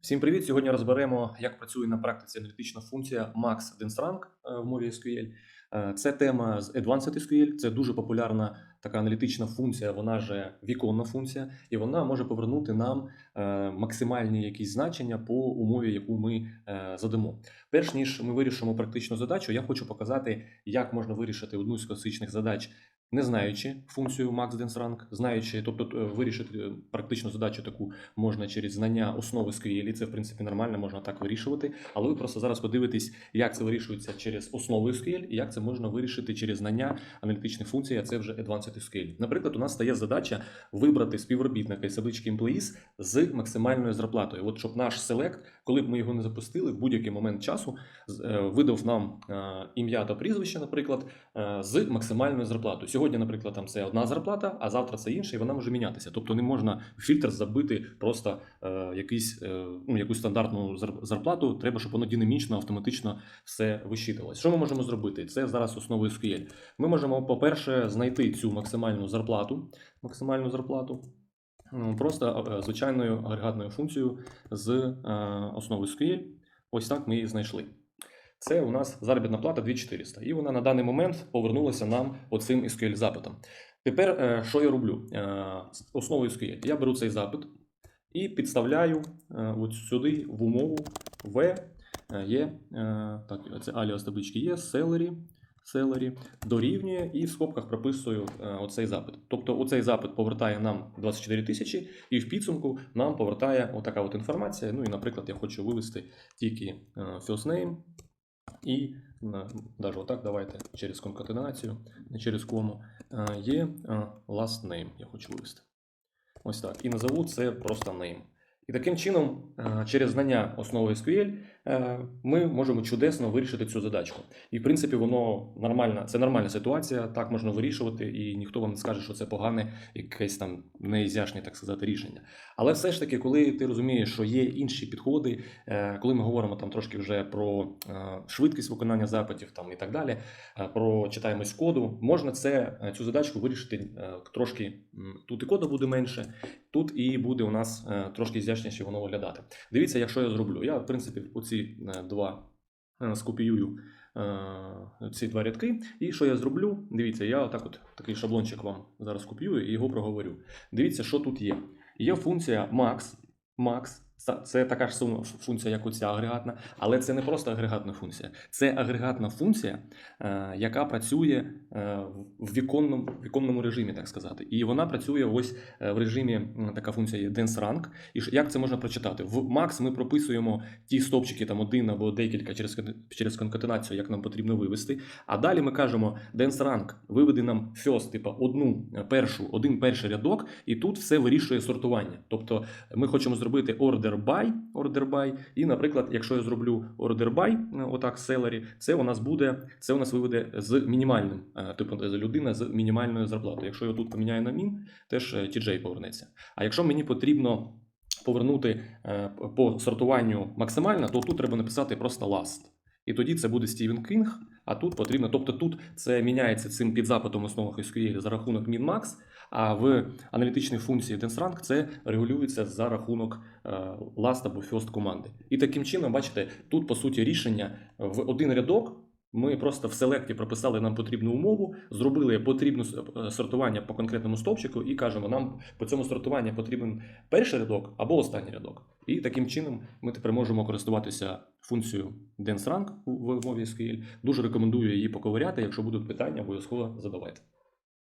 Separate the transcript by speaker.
Speaker 1: Всім привіт! Сьогодні розберемо, як працює на практиці аналітична функція Max DensRank е, в мові SQL. Е, Це тема з Advanced SQL. Це дуже популярна така аналітична функція, вона же віконна функція, і вона може повернути нам е, максимальні якісь значення по умові, яку ми задамо. Перш ніж ми вирішимо практичну задачу, я хочу показати, як можна вирішити одну з класичних задач. Не знаючи функцію Max DensRank, знаючи, тобто е, вирішити е, практичну задачу таку можна через знання основи SQL, це в принципі нормально, можна так вирішувати. Але ви просто зараз подивитесь, як це вирішується через основу SQL і як це можна вирішити через знання аналітичних функцій, а це вже Advanced SQL. Наприклад, у нас стає задача вибрати співробітника із таблички Employees з максимальною зарплатою. От щоб наш селект, коли б ми його не запустили, в будь-який момент часу е, видав нам ім'я та прізвище, наприклад, з максимальною зарплатою. Сьогодні, наприклад, там це одна зарплата, а завтра це інша, і вона може мінятися. Тобто не можна в фільтр забити просто е, якийсь, е, ну, якусь стандартну зарплату. Треба, щоб воно динамічно, автоматично все висчитувалось. Що ми можемо зробити? Це зараз основа SQL. Ми можемо, по-перше, знайти цю максимальну зарплату, максимальну зарплату. Просто е, звичайною агрегатною функцією з е, основи SQL. Ось так ми її знайшли. Це у нас заробітна плата 2400. І вона на даний момент повернулася нам оцим SQL запитом. Тепер е, що я роблю? Е, основою SQL я беру цей запит і підставляю е, от сюди в умову е, є так, це аліас таблички є, селері, селері дорівнює і в скобках прописую оцей запит. Тобто оцей запит повертає нам 24 тисячі, і в підсумку нам повертає отака от інформація. Ну і, наприклад, я хочу вивести тільки first name і навіть отак давайте через конкатенацію, не через кому. Е, Є е, last name, я хочу вивести. Ось так. І назову це просто name. І таким чином, е, через знання основи SQL, е, ми можемо чудесно вирішити цю задачку. І в принципі, воно нормальна, це нормальна ситуація, так можна вирішувати, і ніхто вам не скаже, що це погане, якесь там неізяшне, так сказати, рішення. Але все ж таки, коли ти розумієш, що є інші підходи, е, коли ми говоримо там трошки вже про швидкість виконання запитів там і так далі, про читаємось коду, можна це цю задачку вирішити трошки тут і коду буде менше, тут і буде у нас трошки ізящніше воно виглядати. Дивіться, якщо я зроблю. Я, в принципі, оці е, два е, скопіюю е, ці два рядки. І що я зроблю? Дивіться, я отак от такий шаблончик вам зараз копіюю і його проговорю. Дивіться, що тут є. Є функція max. Max. Це- така ж функція, як оця агрегатна, але це не просто агрегатна функція. Це агрегатна функція, е, яка працює е, в віконному, віконному режимі, так сказати. І вона працює ось е, в режимі така функція є denseRank. І як це можна прочитати? В Max ми прописуємо ті стовпчики, там один або декілька через, через конкатенацію, як нам потрібно вивести. А далі ми кажемо denseRank, виведи нам first, типа одну першу, один перший рядок, і тут все вирішує сортування. Тобто ми хочемо зробити order by, order by, і, наприклад, якщо я зроблю order by, е, отак, селері, це у нас буде, це у нас виведе з мінімальним, е, типу людина з мінімальною зарплатою. Якщо я тут поміняю на мін, теж е, TJ повернеться. А якщо мені потрібно повернути е, по сортуванню максимально, то тут треба написати просто last. І тоді це буде Стівен Кінг, а тут потрібно, тобто тут це міняється цим підзапитом в основах SQL за рахунок min-max, а в аналітичній функції denseRank це регулюється за рахунок е, last або first команди. І таким чином, бачите, тут по суті рішення в один рядок. Ми просто в селекті прописали нам потрібну умову, зробили потрібне сортування по конкретному стовпчику і кажемо, нам по цьому сортуванню потрібен перший рядок або останній рядок. І таким чином ми тепер можемо користуватися функцією denseRank в в мові SQL. Дуже рекомендую її поковиряти. Якщо будуть питання, обов'язково задавайте.